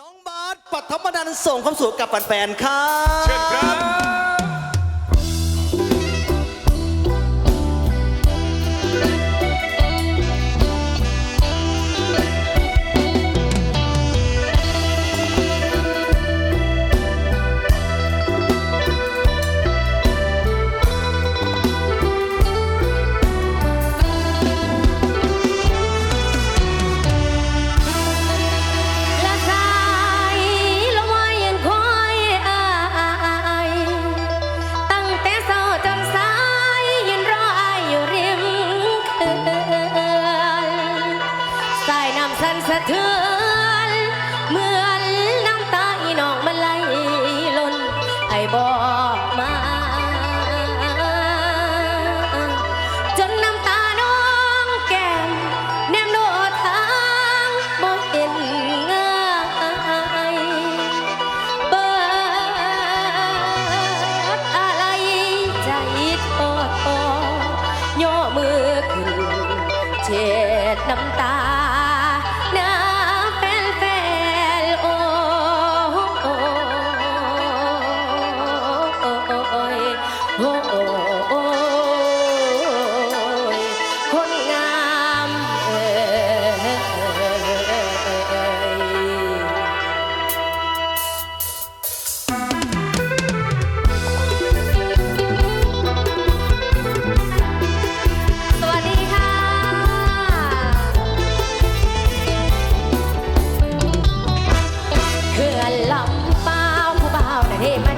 น้องบาสปัทมนันท์ส่งความสุขกับแฟนๆครับ เชิญครับ สะเทือนเหมือนน้ำตาอีนองมันไหลล้นไอบอกมา จนน้ำตาน้องแก้มแนมโดดทางบ่เห็นง่ายเบิดอะไรใจทอดย่อมือขึ้นเช็ดน้ำตา 嘿。